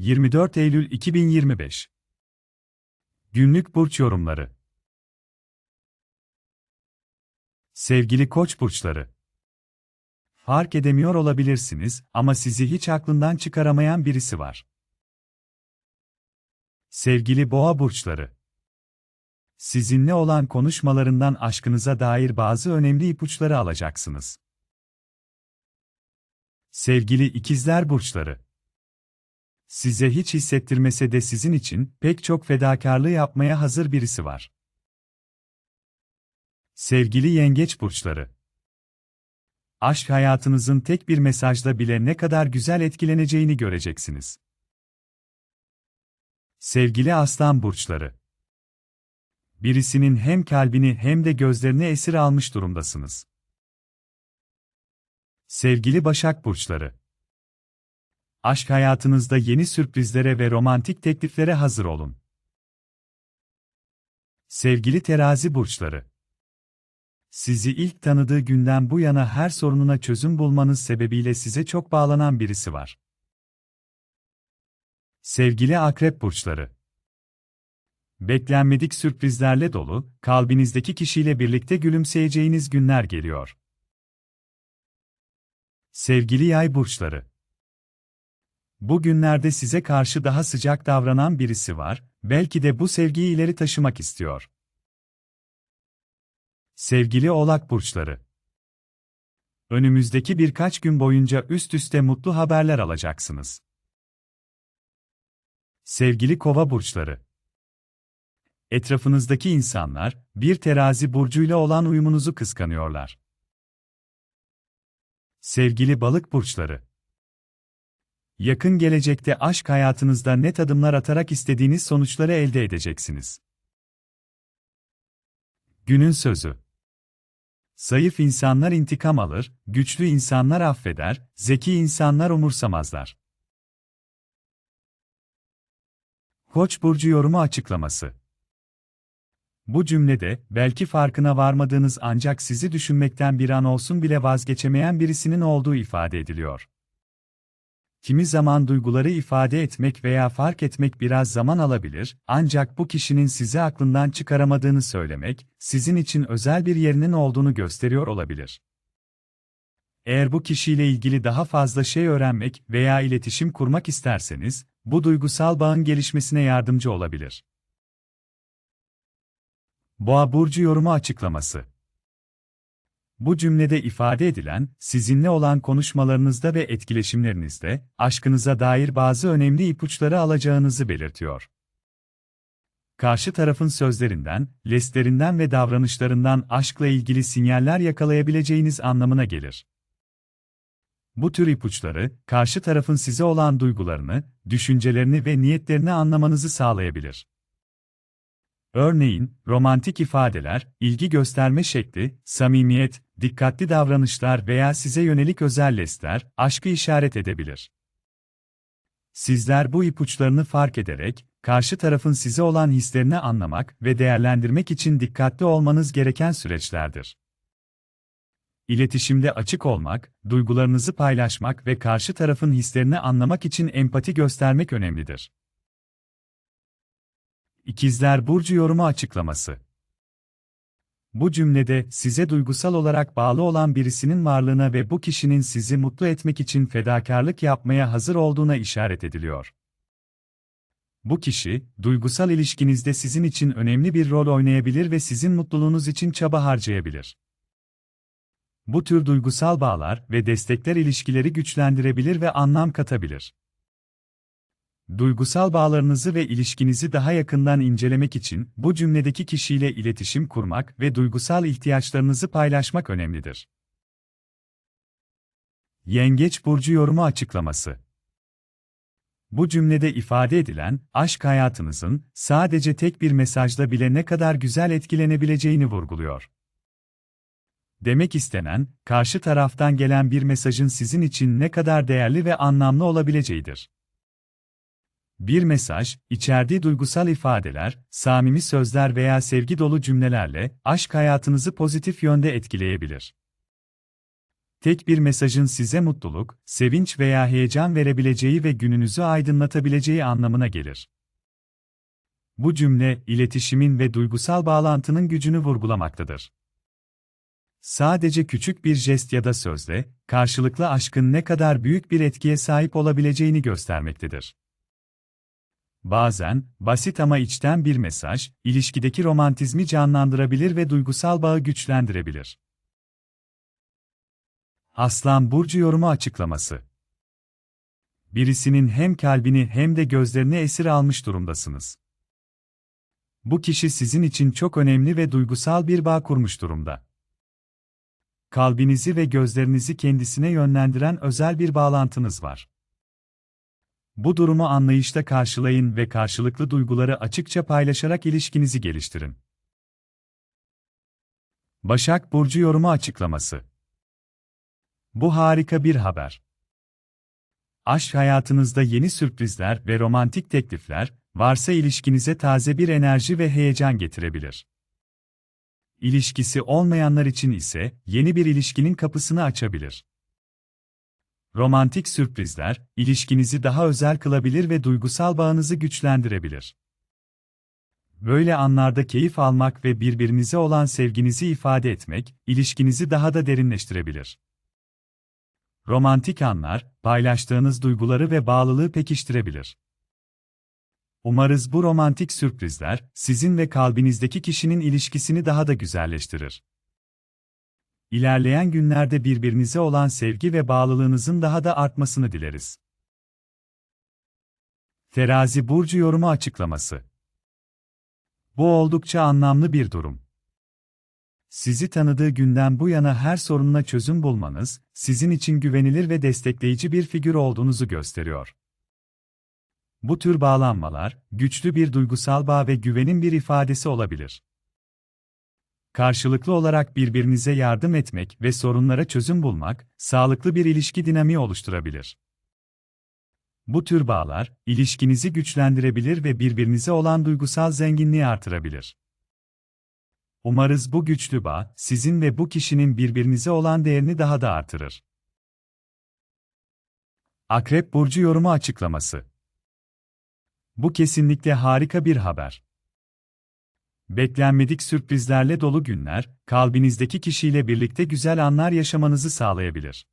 24 Eylül 2025 Günlük burç yorumları Sevgili Koç burçları Fark edemiyor olabilirsiniz ama sizi hiç aklından çıkaramayan birisi var. Sevgili Boğa burçları Sizinle olan konuşmalarından aşkınıza dair bazı önemli ipuçları alacaksınız. Sevgili ikizler burçları. Size hiç hissettirmese de sizin için pek çok fedakarlığı yapmaya hazır birisi var. Sevgili yengeç burçları. Aşk hayatınızın tek bir mesajla bile ne kadar güzel etkileneceğini göreceksiniz. Sevgili aslan burçları. Birisinin hem kalbini hem de gözlerini esir almış durumdasınız. Sevgili Başak Burçları Aşk hayatınızda yeni sürprizlere ve romantik tekliflere hazır olun. Sevgili Terazi Burçları Sizi ilk tanıdığı günden bu yana her sorununa çözüm bulmanız sebebiyle size çok bağlanan birisi var. Sevgili Akrep Burçları Beklenmedik sürprizlerle dolu, kalbinizdeki kişiyle birlikte gülümseyeceğiniz günler geliyor. Sevgili yay burçları. Bu günlerde size karşı daha sıcak davranan birisi var, belki de bu sevgiyi ileri taşımak istiyor. Sevgili oğlak burçları. Önümüzdeki birkaç gün boyunca üst üste mutlu haberler alacaksınız. Sevgili kova burçları. Etrafınızdaki insanlar, bir terazi burcuyla olan uyumunuzu kıskanıyorlar. Sevgili balık burçları. Yakın gelecekte aşk hayatınızda net adımlar atarak istediğiniz sonuçları elde edeceksiniz. Günün sözü. Zayıf insanlar intikam alır, güçlü insanlar affeder, zeki insanlar umursamazlar. Koç burcu yorumu açıklaması. Bu cümlede, belki farkına varmadığınız ancak sizi düşünmekten bir an olsun bile vazgeçemeyen birisinin olduğu ifade ediliyor. Kimi zaman duyguları ifade etmek veya fark etmek biraz zaman alabilir, ancak bu kişinin sizi aklından çıkaramadığını söylemek, sizin için özel bir yerinin olduğunu gösteriyor olabilir. Eğer bu kişiyle ilgili daha fazla şey öğrenmek veya iletişim kurmak isterseniz, bu duygusal bağın gelişmesine yardımcı olabilir. Boğa burcu yorumu açıklaması. Bu cümlede ifade edilen, sizinle olan konuşmalarınızda ve etkileşimlerinizde, aşkınıza dair bazı önemli ipuçları alacağınızı belirtiyor. Karşı tarafın sözlerinden, lestlerinden ve davranışlarından aşkla ilgili sinyaller yakalayabileceğiniz anlamına gelir. Bu tür ipuçları, karşı tarafın size olan duygularını, düşüncelerini ve niyetlerini anlamanızı sağlayabilir. Örneğin, romantik ifadeler, ilgi gösterme şekli, samimiyet, dikkatli davranışlar veya size yönelik özel lestler, aşkı işaret edebilir. Sizler bu ipuçlarını fark ederek, karşı tarafın size olan hislerini anlamak ve değerlendirmek için dikkatli olmanız gereken süreçlerdir. İletişimde açık olmak, duygularınızı paylaşmak ve karşı tarafın hislerini anlamak için empati göstermek önemlidir. İkizler Burcu yorumu açıklaması. Bu cümlede size duygusal olarak bağlı olan birisinin varlığına ve bu kişinin sizi mutlu etmek için fedakarlık yapmaya hazır olduğuna işaret ediliyor. Bu kişi, duygusal ilişkinizde sizin için önemli bir rol oynayabilir ve sizin mutluluğunuz için çaba harcayabilir. Bu tür duygusal bağlar ve destekler ilişkileri güçlendirebilir ve anlam katabilir. Duygusal bağlarınızı ve ilişkinizi daha yakından incelemek için bu cümledeki kişiyle iletişim kurmak ve duygusal ihtiyaçlarınızı paylaşmak önemlidir. Yengeç burcu yorumu açıklaması. Bu cümlede ifade edilen aşk hayatınızın sadece tek bir mesajla bile ne kadar güzel etkilenebileceğini vurguluyor. Demek istenen, karşı taraftan gelen bir mesajın sizin için ne kadar değerli ve anlamlı olabileceğidir. Bir mesaj, içerdiği duygusal ifadeler, samimi sözler veya sevgi dolu cümlelerle aşk hayatınızı pozitif yönde etkileyebilir. tek bir mesajın size mutluluk, sevinç veya heyecan verebileceği ve gününüzü aydınlatabileceği anlamına gelir. Bu cümle, iletişimin ve duygusal bağlantının gücünü vurgulamaktadır. Sadece küçük bir jest ya da sözle, karşılıklı aşkın ne kadar büyük bir etkiye sahip olabileceğini göstermektedir. Bazen, basit ama içten bir mesaj, ilişkideki romantizmi canlandırabilir ve duygusal bağı güçlendirebilir. Aslan Burcu yorumu açıklaması Birisinin hem kalbini hem de gözlerini esir almış durumdasınız. Bu kişi sizin için çok önemli ve duygusal bir bağ kurmuş durumda. Kalbinizi ve gözlerinizi kendisine yönlendiren özel bir bağlantınız var. Bu durumu anlayışla karşılayın ve karşılıklı duyguları açıkça paylaşarak ilişkinizi geliştirin. Başak Burcu yorumu açıklaması Bu harika bir haber. Aşk hayatınızda yeni sürprizler ve romantik teklifler, varsa ilişkinize taze bir enerji ve heyecan getirebilir. İlişkisi olmayanlar için ise yeni bir ilişkinin kapısını açabilir. Romantik sürprizler, ilişkinizi daha özel kılabilir ve duygusal bağınızı güçlendirebilir. Böyle anlarda keyif almak ve birbirinize olan sevginizi ifade etmek, ilişkinizi daha da derinleştirebilir. Romantik anlar, paylaştığınız duyguları ve bağlılığı pekiştirebilir. Umarız bu romantik sürprizler, sizin ve kalbinizdeki kişinin ilişkisini daha da güzelleştirir. İlerleyen günlerde birbirinize olan sevgi ve bağlılığınızın daha da artmasını dileriz. Terazi burcu yorumu açıklaması. Bu oldukça anlamlı bir durum. Sizi tanıdığı günden bu yana her sorununa çözüm bulmanız, sizin için güvenilir ve destekleyici bir figür olduğunuzu gösteriyor. Bu tür bağlanmalar, güçlü bir duygusal bağ ve güvenin bir ifadesi olabilir. Karşılıklı olarak birbirinize yardım etmek ve sorunlara çözüm bulmak, sağlıklı bir ilişki dinamiği oluşturabilir. Bu tür bağlar, ilişkinizi güçlendirebilir ve birbirinize olan duygusal zenginliği artırabilir. Umarız bu güçlü bağ, sizin ve bu kişinin birbirinize olan değerini daha da artırır. Akrep Burcu yorumu açıklaması Bu kesinlikle harika bir haber. Beklenmedik sürprizlerle dolu günler, kalbinizdeki kişiyle birlikte güzel anlar yaşamanızı sağlayabilir.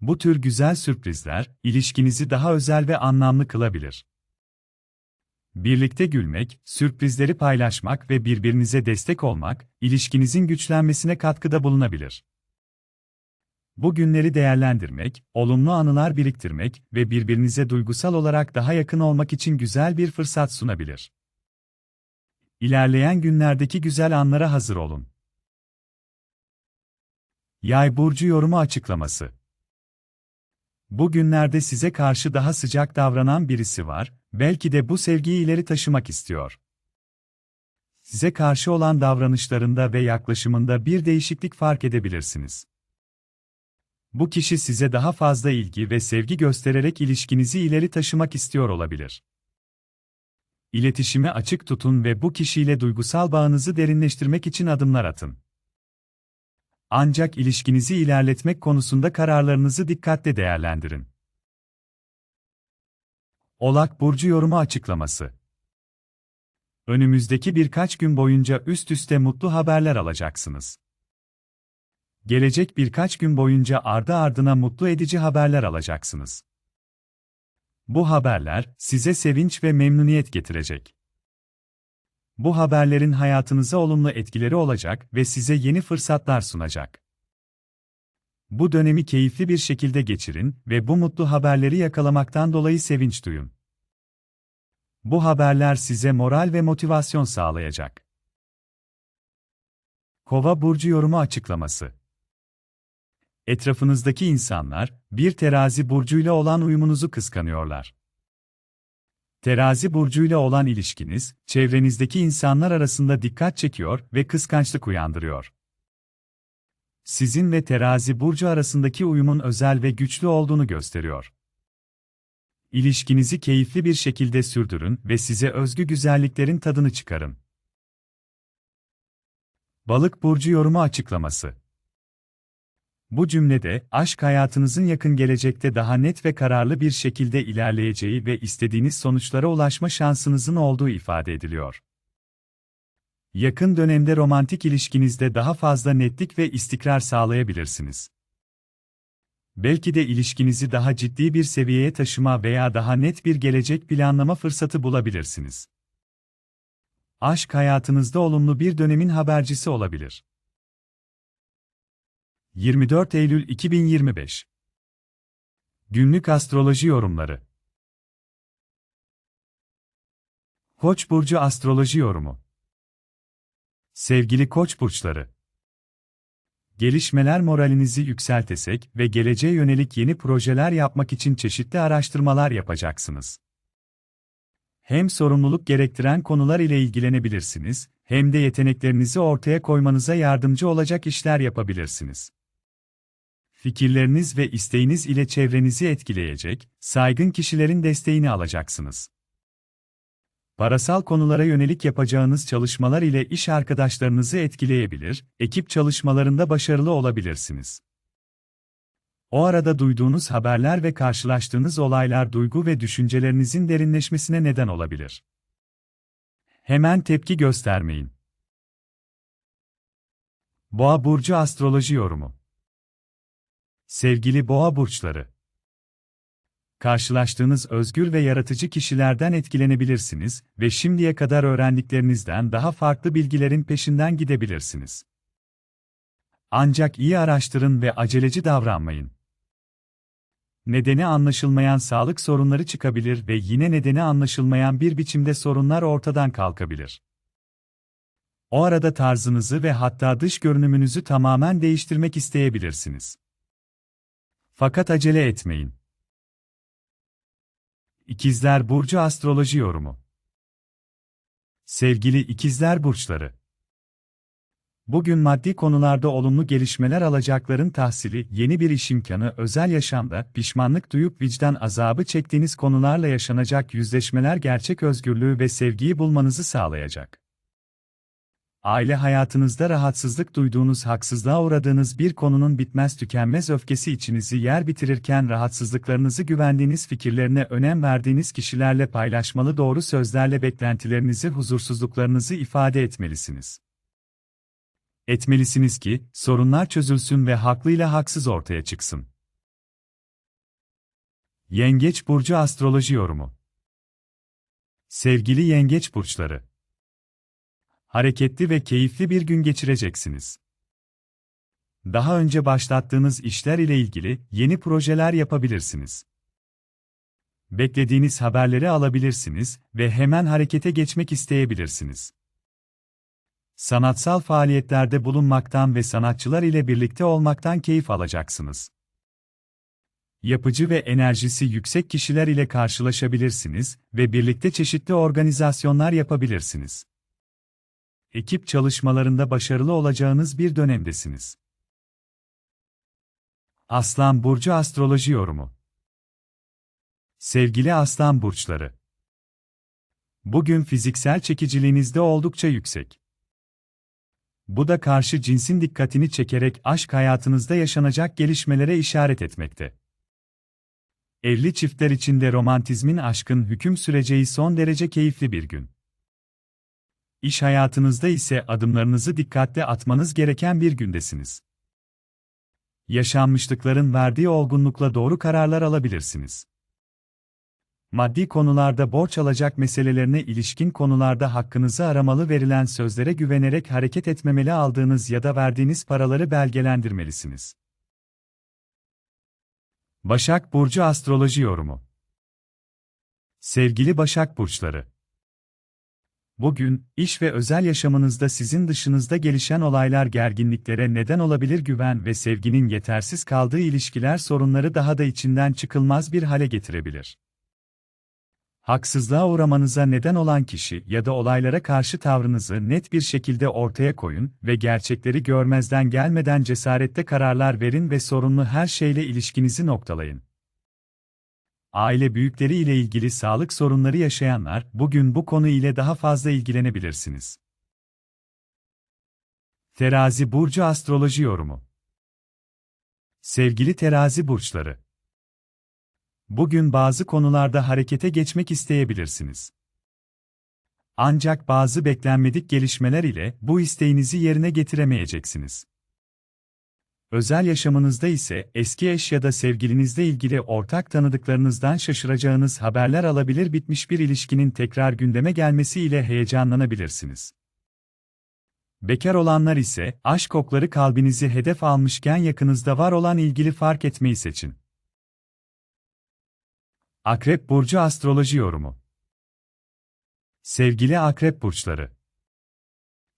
Bu tür güzel sürprizler, ilişkinizi daha özel ve anlamlı kılabilir. Birlikte gülmek, sürprizleri paylaşmak ve birbirinize destek olmak, ilişkinizin güçlenmesine katkıda bulunabilir. Bu günleri değerlendirmek, olumlu anılar biriktirmek ve birbirinize duygusal olarak daha yakın olmak için güzel bir fırsat sunabilir. İlerleyen günlerdeki güzel anlara hazır olun. Yay burcu yorumu açıklaması. Bu günlerde size karşı daha sıcak davranan birisi var, belki de bu sevgiyi ileri taşımak istiyor. Size karşı olan davranışlarında ve yaklaşımında bir değişiklik fark edebilirsiniz. Bu kişi size daha fazla ilgi ve sevgi göstererek ilişkinizi ileri taşımak istiyor olabilir. İletişime açık tutun ve bu kişiyle duygusal bağınızı derinleştirmek için adımlar atın. Ancak ilişkinizi ilerletmek konusunda kararlarınızı dikkatle değerlendirin. Olak burcu yorumu açıklaması. Önümüzdeki birkaç gün boyunca üst üste mutlu haberler alacaksınız. Gelecek birkaç gün boyunca ardı ardına mutlu edici haberler alacaksınız. Bu haberler size sevinç ve memnuniyet getirecek. Bu haberlerin hayatınıza olumlu etkileri olacak ve size yeni fırsatlar sunacak. Bu dönemi keyifli bir şekilde geçirin ve bu mutlu haberleri yakalamaktan dolayı sevinç duyun. Bu haberler size moral ve motivasyon sağlayacak. Kova burcu yorumu açıklaması Etrafınızdaki insanlar, bir terazi burcuyla olan uyumunuzu kıskanıyorlar. Terazi burcuyla olan ilişkiniz, çevrenizdeki insanlar arasında dikkat çekiyor ve kıskançlık uyandırıyor. Sizin ve terazi burcu arasındaki uyumun özel ve güçlü olduğunu gösteriyor. İlişkinizi keyifli bir şekilde sürdürün ve size özgü güzelliklerin tadını çıkarın. Balık burcu yorumu açıklaması Bu cümlede, aşk hayatınızın yakın gelecekte daha net ve kararlı bir şekilde ilerleyeceği ve istediğiniz sonuçlara ulaşma şansınızın olduğu ifade ediliyor. Yakın dönemde romantik ilişkinizde daha fazla netlik ve istikrar sağlayabilirsiniz. Belki de ilişkinizi daha ciddi bir seviyeye taşıma veya daha net bir gelecek planlama fırsatı bulabilirsiniz. Aşk hayatınızda olumlu bir dönemin habercisi olabilir. 24 Eylül 2025 Günlük astroloji yorumları Koç burcu astroloji yorumu Sevgili Koç burçları Gelişmeler moralinizi yükseltesek ve geleceğe yönelik yeni projeler yapmak için çeşitli araştırmalar yapacaksınız. Hem sorumluluk gerektiren konular ile ilgilenebilirsiniz, hem de yeteneklerinizi ortaya koymanıza yardımcı olacak işler yapabilirsiniz. Fikirleriniz ve isteğiniz ile çevrenizi etkileyecek, saygın kişilerin desteğini alacaksınız. Parasal konulara yönelik yapacağınız çalışmalar ile iş arkadaşlarınızı etkileyebilir, ekip çalışmalarında başarılı olabilirsiniz. O arada duyduğunuz haberler ve karşılaştığınız olaylar duygu ve düşüncelerinizin derinleşmesine neden olabilir. Hemen tepki göstermeyin. Boğa burcu astroloji yorumu. Sevgili Boğa burçları, karşılaştığınız özgür ve yaratıcı kişilerden etkilenebilirsiniz ve şimdiye kadar öğrendiklerinizden daha farklı bilgilerin peşinden gidebilirsiniz. Ancak iyi araştırın ve aceleci davranmayın. Nedeni anlaşılmayan sağlık sorunları çıkabilir ve yine nedeni anlaşılmayan bir biçimde sorunlar ortadan kalkabilir. O arada tarzınızı ve hatta dış görünümünüzü tamamen değiştirmek isteyebilirsiniz. Fakat acele etmeyin. İkizler Burcu Astroloji Yorumu Sevgili İkizler Burçları Bugün maddi konularda olumlu gelişmeler alacakların tahsili, yeni bir iş imkanı, özel yaşamda pişmanlık duyup vicdan azabı çektiğiniz konularla yaşanacak yüzleşmeler gerçek özgürlüğü ve sevgiyi bulmanızı sağlayacak. Aile hayatınızda rahatsızlık duyduğunuz, haksızlığa uğradığınız bir konunun bitmez tükenmez öfkesi içinizi yer bitirirken rahatsızlıklarınızı güvendiğiniz fikirlerine önem verdiğiniz kişilerle paylaşmalı doğru sözlerle beklentilerinizi, huzursuzluklarınızı ifade etmelisiniz. Etmelisiniz ki, sorunlar çözülsün ve haklıyla haksız ortaya çıksın. Yengeç Burcu Astroloji Yorumu Sevgili Yengeç Burçları hareketli ve keyifli bir gün geçireceksiniz. Daha önce başlattığınız işler ile ilgili yeni projeler yapabilirsiniz. Beklediğiniz haberleri alabilirsiniz ve hemen harekete geçmek isteyebilirsiniz. Sanatsal faaliyetlerde bulunmaktan ve sanatçılar ile birlikte olmaktan keyif alacaksınız. Yapıcı ve enerjisi yüksek kişiler ile karşılaşabilirsiniz ve birlikte çeşitli organizasyonlar yapabilirsiniz ekip çalışmalarında başarılı olacağınız bir dönemdesiniz. Aslan Burcu Astroloji Yorumu Sevgili Aslan Burçları Bugün fiziksel çekiciliğinizde oldukça yüksek. Bu da karşı cinsin dikkatini çekerek aşk hayatınızda yaşanacak gelişmelere işaret etmekte. Evli çiftler için de romantizmin aşkın hüküm süreceği son derece keyifli bir gün. İş hayatınızda ise adımlarınızı dikkatle atmanız gereken bir gündesiniz. Yaşanmışlıkların verdiği olgunlukla doğru kararlar alabilirsiniz. Maddi konularda borç alacak meselelerine ilişkin konularda hakkınızı aramalı verilen sözlere güvenerek hareket etmemeli aldığınız ya da verdiğiniz paraları belgelendirmelisiniz. Başak Burcu Astroloji Yorumu Sevgili Başak Burçları Bugün, iş ve özel yaşamınızda sizin dışınızda gelişen olaylar gerginliklere neden olabilir güven ve sevginin yetersiz kaldığı ilişkiler sorunları daha da içinden çıkılmaz bir hale getirebilir. Haksızlığa uğramanıza neden olan kişi ya da olaylara karşı tavrınızı net bir şekilde ortaya koyun ve gerçekleri görmezden gelmeden cesarette kararlar verin ve sorunlu her şeyle ilişkinizi noktalayın aile büyükleri ile ilgili sağlık sorunları yaşayanlar, bugün bu konu ile daha fazla ilgilenebilirsiniz. Terazi Burcu Astroloji Yorumu Sevgili terazi burçları. Bugün bazı konularda harekete geçmek isteyebilirsiniz. Ancak bazı beklenmedik gelişmeler ile bu isteğinizi yerine getiremeyeceksiniz. Özel yaşamınızda ise eski eş ya da sevgilinizle ilgili ortak tanıdıklarınızdan şaşıracağınız haberler alabilir bitmiş bir ilişkinin tekrar gündeme gelmesi ile heyecanlanabilirsiniz. Bekar olanlar ise aşk okları kalbinizi hedef almışken yakınızda var olan ilgili fark etmeyi seçin. Akrep burcu astroloji yorumu. Sevgili akrep burçları.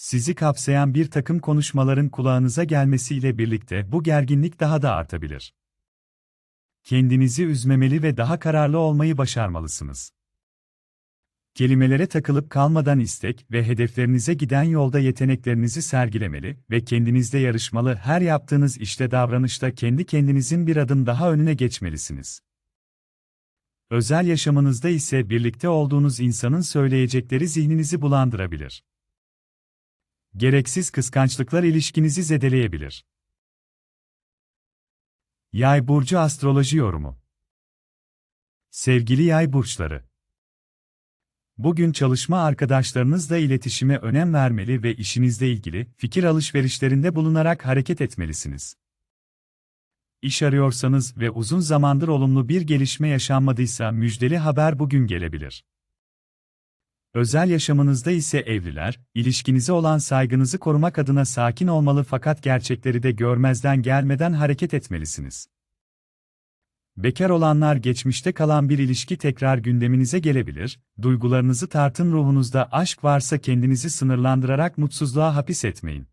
Sizi kapsayan bir takım konuşmaların kulağınıza gelmesiyle birlikte bu gerginlik daha da artabilir. Kendinizi üzmemeli ve daha kararlı olmayı başarmalısınız. Kelimelere takılıp kalmadan istek ve hedeflerinize giden yolda yeteneklerinizi sergilemeli ve kendinizle yarışmalı her yaptığınız işte davranışta kendi kendinizin bir adım daha önüne geçmelisiniz. Özel yaşamınızda ise birlikte olduğunuz insanın söyleyecekleri zihninizi bulandırabilir. Gereksiz kıskançlıklar ilişkinizi zedeleyebilir. Yay burcu astroloji yorumu. Sevgili yay burçları, Bugün çalışma arkadaşlarınızla iletişime önem vermeli ve işinizle ilgili fikir alışverişlerinde bulunarak hareket etmelisiniz. İş arıyorsanız ve uzun zamandır olumlu bir gelişme yaşanmadıysa müjdeli haber bugün gelebilir. Özel yaşamınızda ise evliler, ilişkinize olan saygınızı korumak adına sakin olmalı fakat gerçekleri de görmezden gelmeden hareket etmelisiniz. Bekar olanlar geçmişte kalan bir ilişki tekrar gündeminize gelebilir, duygularınızı tartın ruhunuzda aşk varsa kendinizi sınırlandırarak mutsuzluğa hapis etmeyin.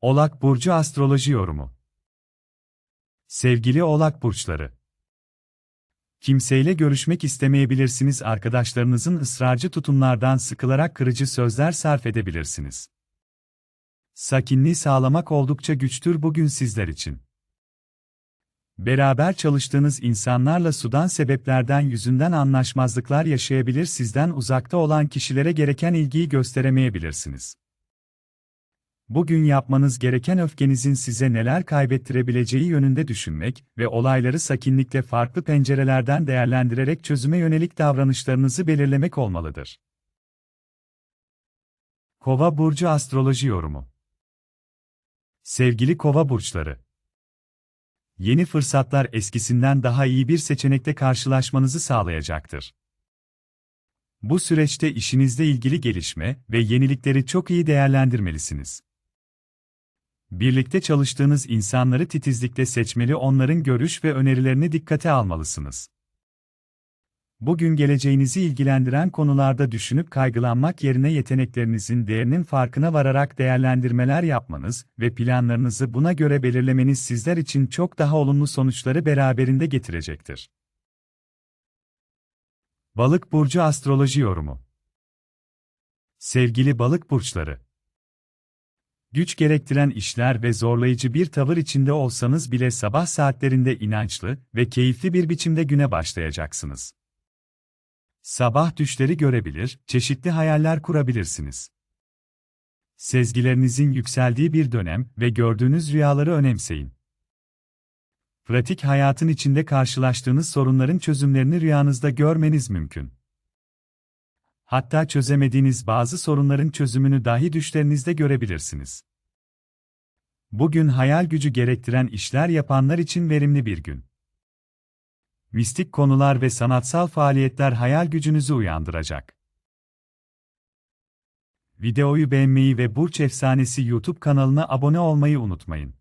Olak Burcu Astroloji Yorumu Sevgili Olak Burçları Kimseyle görüşmek istemeyebilirsiniz arkadaşlarınızın ısrarcı tutumlardan sıkılarak kırıcı sözler sarf edebilirsiniz. Sakinliği sağlamak oldukça güçtür bugün sizler için. Beraber çalıştığınız insanlarla sudan sebeplerden yüzünden anlaşmazlıklar yaşayabilir sizden uzakta olan kişilere gereken ilgiyi gösteremeyebilirsiniz. Bugün yapmanız gereken öfkenizin size neler kaybettirebileceği yönünde düşünmek ve olayları sakinlikle farklı pencerelerden değerlendirerek çözüme yönelik davranışlarınızı belirlemek olmalıdır. Kova burcu astroloji yorumu. Sevgili Kova burçları, yeni fırsatlar eskisinden daha iyi bir seçenekte karşılaşmanızı sağlayacaktır. Bu süreçte işinizle ilgili gelişme ve yenilikleri çok iyi değerlendirmelisiniz. Birlikte çalıştığınız insanları titizlikle seçmeli, onların görüş ve önerilerini dikkate almalısınız. Bugün geleceğinizi ilgilendiren konularda düşünüp kaygılanmak yerine yeteneklerinizin değerinin farkına vararak değerlendirmeler yapmanız ve planlarınızı buna göre belirlemeniz sizler için çok daha olumlu sonuçları beraberinde getirecektir. Balık burcu astroloji yorumu. Sevgili balık burçları, güç gerektiren işler ve zorlayıcı bir tavır içinde olsanız bile sabah saatlerinde inançlı ve keyifli bir biçimde güne başlayacaksınız. Sabah düşleri görebilir, çeşitli hayaller kurabilirsiniz. Sezgilerinizin yükseldiği bir dönem ve gördüğünüz rüyaları önemseyin. Pratik hayatın içinde karşılaştığınız sorunların çözümlerini rüyanızda görmeniz mümkün. Hatta çözemediğiniz bazı sorunların çözümünü dahi düşlerinizde görebilirsiniz. Bugün hayal gücü gerektiren işler yapanlar için verimli bir gün mistik konular ve sanatsal faaliyetler hayal gücünüzü uyandıracak. Videoyu beğenmeyi ve Burç Efsanesi YouTube kanalına abone olmayı unutmayın.